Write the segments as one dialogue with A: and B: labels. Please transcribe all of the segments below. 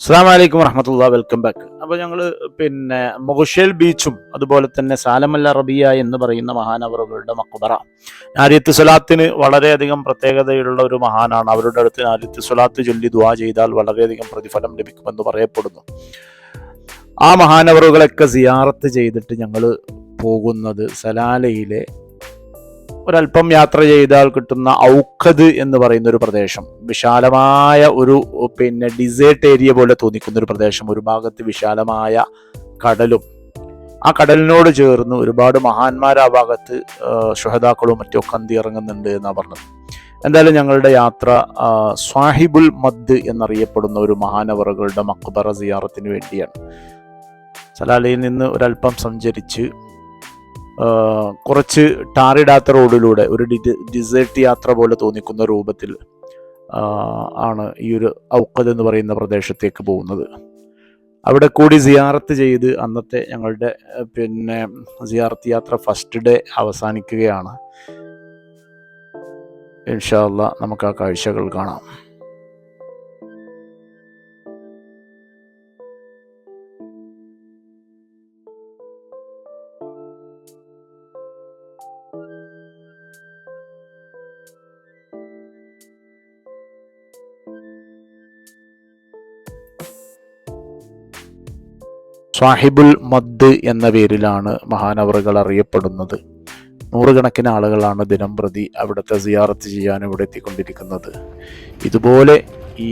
A: അസ്സാം വലൈക്കും വറഹമത്തുള്ള വെൽക്കം ബാക്ക്. അപ്പോൾ ഞങ്ങൾ പിന്നെ മൊഹുഷേൽ ബീച്ചും അതുപോലെ തന്നെ സാലമല്ല റബിയ എന്ന് പറയുന്ന മഹാനവറുകളുടെ മക്ബറ. നാരിയത്ത് സ്വലാത്തിന് വളരെയധികം പ്രത്യേകതയുള്ള ഒരു മഹാനാണ്. അവരുടെ അടുത്ത് നാരിയത്ത് സ്വലാത്ത് ചൊല്ലി ദുവാ ചെയ്താൽ വളരെയധികം പ്രതിഫലം ലഭിക്കുമെന്ന് പറയപ്പെടുന്നു. ആ മഹാനവറുകളൊക്കെ സിയാറത്ത് ചെയ്തിട്ട് ഞങ്ങൾ പോകുന്നത് സലാലയിലെ ഒരല്പം യാത്ര ചെയ്താൽ കിട്ടുന്ന ഔഖദ് എന്ന് പറയുന്ന ഒരു പ്രദേശം. വിശാലമായ ഒരു പിന്നെ ഡിസേർട്ട് ഏരിയ പോലെ തോന്നിക്കുന്ന ഒരു പ്രദേശം. ഒരു ഭാഗത്ത് വിശാലമായ കടലും. ആ കടലിനോട് ചേർന്ന് ഒരുപാട് മഹാന്മാർ ആ ഭാഗത്ത് ഷുഹദാക്കളും മറ്റും ഒക്കെ അന്തി ഇറങ്ങുന്നുണ്ട് എന്നാണ് പറഞ്ഞത്. എന്തായാലും ഞങ്ങളുടെ യാത്ര സ്വാഹിബുൽ മദ് എന്നറിയപ്പെടുന്ന ഒരു മഹാനവറുകളുടെ മക്ബറ സിയാറത്തിന് വേണ്ടിയാണ്. സലാലയിൽ നിന്ന് ഒരല്പം സഞ്ചരിച്ച് കുറച്ച് ടാറിടാത്ത റോഡിലൂടെ ഒരു ഡിസേർട്ട് യാത്ര പോലെ തോന്നിക്കുന്ന രൂപത്തിൽ ആണ് ഈ ഒരു ഔക്കത് എന്ന് പറയുന്ന പ്രദേശത്തേക്ക് പോകുന്നത്. അവിടെ കൂടി സിയാറത്ത് ചെയ്ത് അന്നത്തെ ഞങ്ങളുടെ പിന്നെ സിയാറത്ത് യാത്ര ഫസ്റ്റ് ഡേ അവസാനിക്കുകയാണ്. ഇൻഷാല്ല നമുക്ക് ആ കാഴ്ചകൾ കാണാം. സാഹിബുൽ മദ് എന്ന പേരിലാണ് മഹാനവറുകൾ അറിയപ്പെടുന്നത്. നൂറുകണക്കിന് ആളുകളാണ് ദിനം പ്രതി അവിടുത്തെ സിയാറത്ത് ചെയ്യാൻ ഇവിടെ എത്തിക്കൊണ്ടിരിക്കുന്നത്. ഇതുപോലെ ഈ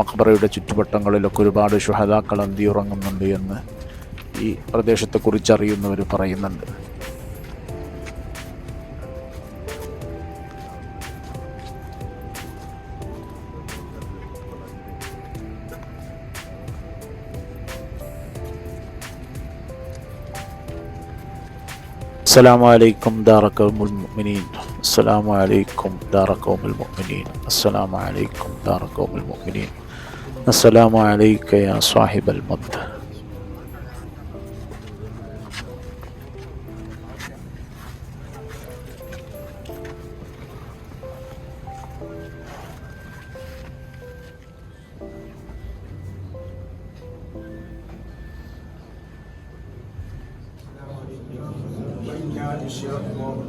A: മക്ബറയുടെ ചുറ്റുവട്ടങ്ങളിലൊക്കെ ഒരുപാട് ശുഹതാക്കൾ അന്തിയുറങ്ങുന്നുണ്ട് എന്ന് ഈ പ്രദേശത്തെക്കുറിച്ച് അറിയുന്നവർ പറയുന്നുണ്ട്. السلام عليكم دار قوم المؤمنين. السلام عليكم دار قوم المؤمنين. السلام عليكم دار قوم المؤمنين. السلام عليك يا صاحب المد. İnşallah.